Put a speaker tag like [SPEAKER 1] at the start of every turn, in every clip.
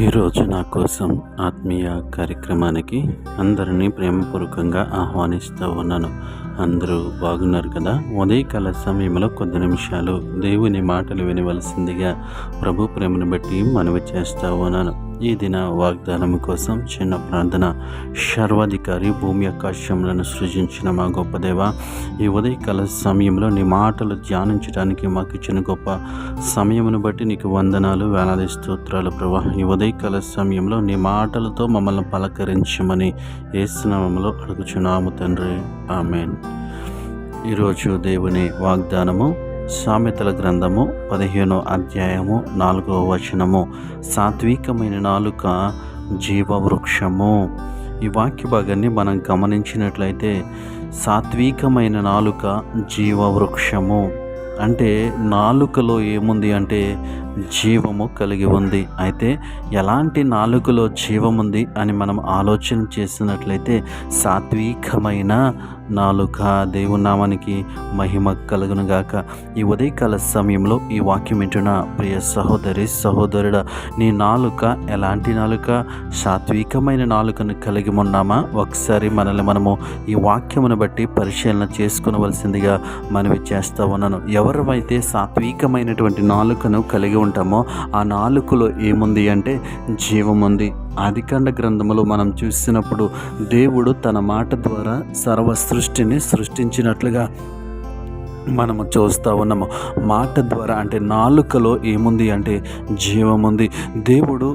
[SPEAKER 1] ఈరోజు నా కోసం ఆత్మీయ కార్యక్రమానికి అందరినీ ప్రేమపూర్వకంగా ఆహ్వానిస్తూ ఉన్నాను. అందరూ బాగున్నారు కదా? ఉదయకాల సమయంలో కొద్ది నిమిషాలు దేవుని మాటలు వినవలసిందిగా ప్రభు ప్రేమను బట్టి మనవి చేస్తూ ఉన్నాను. ఈ దిన వాగ్దానం కోసం చిన్న ప్రార్థన. సర్వాధికారి భూమి ఆకాశములను సృజించిన మా గొప్ప దేవ ఈ ఉదయకాల సమయంలో నీ మాటలు ధ్యానించడానికి మాకు ఇచ్చిన గొప్ప సమయమును బట్టి నీకు వందనాలు వేలాది స్తోత్రాలు ప్రభా. ఈ ఉదయకాల సమయంలో నీ మాటలతో మమ్మల్ని పలకరించమని ఏసునామంలో అడుగుచున్నాము తండ్రి. ఆమెన్. ఈరోజు దేవుని వాగ్దానము సామెతల గ్రంథము పదిహేనో అధ్యాయము నాలుగో వచనము. సాత్వికమైన నాలుక జీవవృక్షము. ఈ వాక్య భాగాన్ని మనం గమనించినట్లయితే సాత్వికమైన నాలుక జీవవృక్షము. అంటే నాలుకలో ఏముంది అంటే జీవము కలిగి ఉంది. అయితే ఎలాంటి నాలుకలో జీవం ఉంది అని మనం ఆలోచన చేసినట్లయితే సాత్వికమైన నాలుక దేవునామానికి మహిమ కలుగునుగాక ఈ ఉదయకాల సమయంలో ఈ వాక్యం వింటున్న ప్రియ సహోదరి సహోదరుడ నీ నాలుక ఎలాంటి నాలుక? సాత్వికమైన నాలుకను కలిగి ఉన్నామా? ఒకసారి మనల్ని మనము ఈ వాక్యమును బట్టి పరిశీలన చేసుకునవలసిందిగా మనవి చేస్తూ ఉన్నాను. ఎవరైతే సాత్వికమైనటువంటి నాలుకను కలిగి ఉంటామో ఆ నాలుకలో ఏముంది అంటే జీవం ఉంది ఆదికాండ గ్రంథములు మనం చూసినప్పుడు దేవుడు తన మాట ద్వారా సర్వ సృష్టిని సృష్టించినట్లుగా మనము చూస్తూ ఉన్నాము. మాట ద్వారా అంటే నాలుకలో ఏముంది అంటే జీవం ఉంది దేవుడు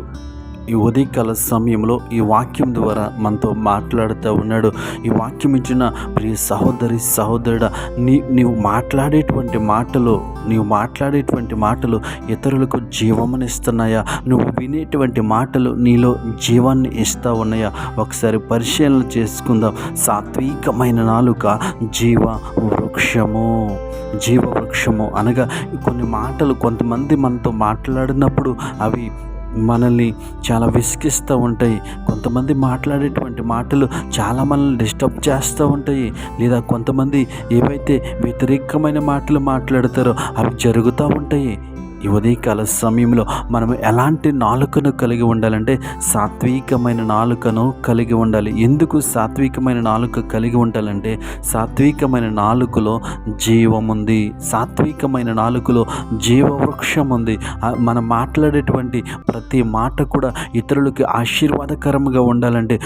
[SPEAKER 1] ఈ ఉదయకాల సమయంలో ఈ వాక్యం ద్వారా మనతో మాట్లాడుతూ ఉన్నాడు. ఈ వాక్యం ఇచ్చిన ప్రియ సహోదరి సహోదరుడ నీ నీవు మాట్లాడేటువంటి మాటలు నీవు మాట్లాడేటువంటి మాటలు ఇతరులకు జీవమునిస్తున్నాయా? నువ్వు వినేటువంటి మాటలు నీలో జీవాన్ని ఇస్తూ ఉన్నాయా? ఒకసారి పరిశీలన చేసుకుందాం. సాత్వికమైన నాలుక జీవ వృక్షము జీవ వృక్షము అనగా కొన్ని మాటలు కొంతమంది మనతో మాట్లాడినప్పుడు అవి మనల్ని చాలా విసిగిస్తూ ఉంటాయి. కొంతమంది మాట్లాడేటువంటి మాటలు చాలా మనల్ని డిస్టర్బ్ చేస్తూ ఉంటాయి. లేదా కొంతమంది ఏవైతే వ్యతిరేకమైన మాటలు మాట్లాడతారో అవి జరుగుతూ ఉంటాయి. ఈ ఉదయకాల సమయంలో మనం ఎలాంటి నాలుకను కలిగి ఉండాలంటే సాత్వికమైన నాలుకను కలిగి ఉండాలి. ఎందుకు సాత్వికమైన నాలుక కలిగి ఉండాలంటే సాత్వికమైన నాలుకలో జీవం ఉంది. సాత్వికమైన నాలుకలో జీవవృక్షం ఉంది. మనం మాట్లాడేటువంటి ప్రతి మాట కూడా ఇతరులకి ఆశీర్వాదకరంగా ఉండాలంటే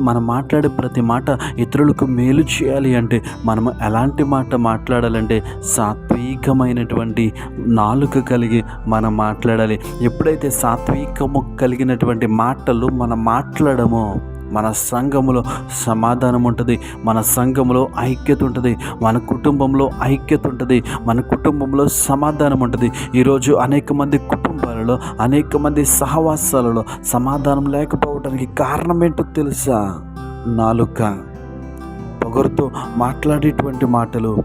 [SPEAKER 1] మనం మాట్లాడే ప్రతి మాట ఇతరులకు మేలు చేయాలి అంటే మనం ఎలాంటి మాట మాట్లాడాలంటే సాత్వికమైనటువంటి నాలుక కలిగి మనం మాట్లాడాలి. ఎప్పుడైతే సాత్వికము కలిగినటువంటి మాటలు మనం మాట్లాడమో మన సంఘములో సమాధానం ఉంటుంది మన సంఘములో ఐక్యత ఉంటుంది మన కుటుంబంలో ఐక్యత ఉంటుంది మన కుటుంబంలో సమాధానం ఉంటుంది. ఈరోజు అనేక మంది కుటుంబాలలో అనేక మంది సహవాసాలలో సమాధానం లేకపోవడానికి కారణం ఏంటో తెలుసా? నాలుక. పొగరుతో మాట్లాడేటువంటి మాటలు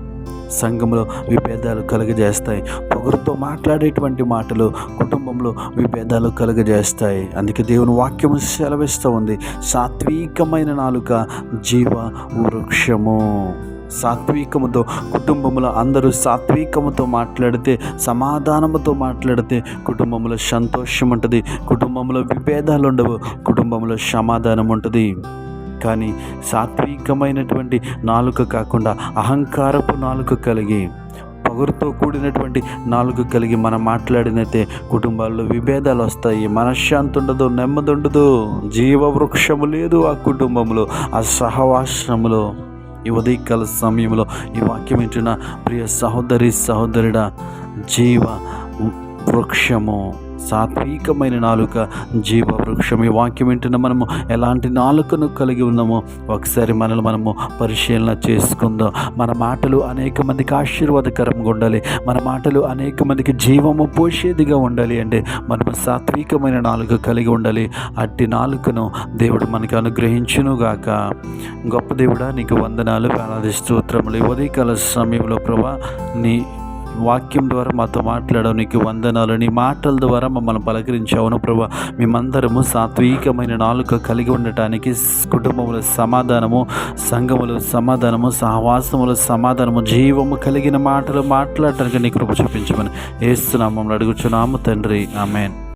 [SPEAKER 1] సంఘంలో విభేదాలు కలుగజేస్తాయి. పొగరుతో మాట్లాడేటువంటి మాటలు కుటుంబంలో విభేదాలు కలుగజేస్తాయి. అందుకే దేవుని వాక్యం సెలవిస్తూ ఉంది. సాత్వికమైన నాలుక జీవ వృక్షము. సాత్వికముతో కుటుంబంలో అందరూ సాత్వికముతో మాట్లాడితే సమాధానముతో మాట్లాడితే కుటుంబంలో సంతోషం ఉంటుంది కుటుంబంలో విభేదాలు ఉండవు కుటుంబంలో సమాధానం ఉంటుంది కానీ సాత్వికమైనటువంటి నాలుక కాకుండా అహంకారపు నాలుక కలిగి పొగరుతో కూడినటువంటి నాలుగు కలిగి మనం మాట్లాడినైతే కుటుంబాల్లో విభేదాలు వస్తాయి. మనశ్శాంతి ఉండదు నెమ్మది ఉండదు. జీవవృక్షము లేదు ఆ కుటుంబంలో ఆ సహవాసములో. ఈ ఉదయకాల సమయంలో ఈ వాక్యం ఏంటున్న ప్రియ సహోదరి సహోదరుడ జీవ వృక్షము. సాత్వికమైన నాలుక జీవ వృక్షం ఈ వాక్యం వింటున్న మనము ఎలాంటి నాలుకను కలిగి ఉన్నామో ఒకసారి మనల్ని మనము పరిశీలన చేసుకుందాం. మన మాటలు అనేక మందికి ఆశీర్వాదకరంగా ఉండాలి. మన మాటలు అనేక మందికి జీవము పోషేదిగా ఉండాలి అంటే మనము సాత్వికమైన నాలుక కలిగి ఉండాలి. అట్టి నాలుకను దేవుడు మనకి అనుగ్రహించునుగాక. గొప్ప దేవుడా నీకు వందనాలు వేలాది స్తోత్రములు. ఉదయకాల సమయంలో ప్రభా నీ వాక్యం ద్వారా మాతో మాట్లాడవు నీకు వందనాలు. నీ మాటల ద్వారా మమ్మల్ని పలకరించావును ప్రభా. మేమందరము సాత్వికమైన నాలుక కలిగి ఉండటానికి కుటుంబముల సమాధానము సంఘములు సమాధానము సహవాసములు సమాధానము జీవము కలిగిన మాటలు మాట్లాడటానికి నీ కృప చూపించమని ఏస్తున్నాము అడుగుచున్నాము తండ్రి. ఆమెన్.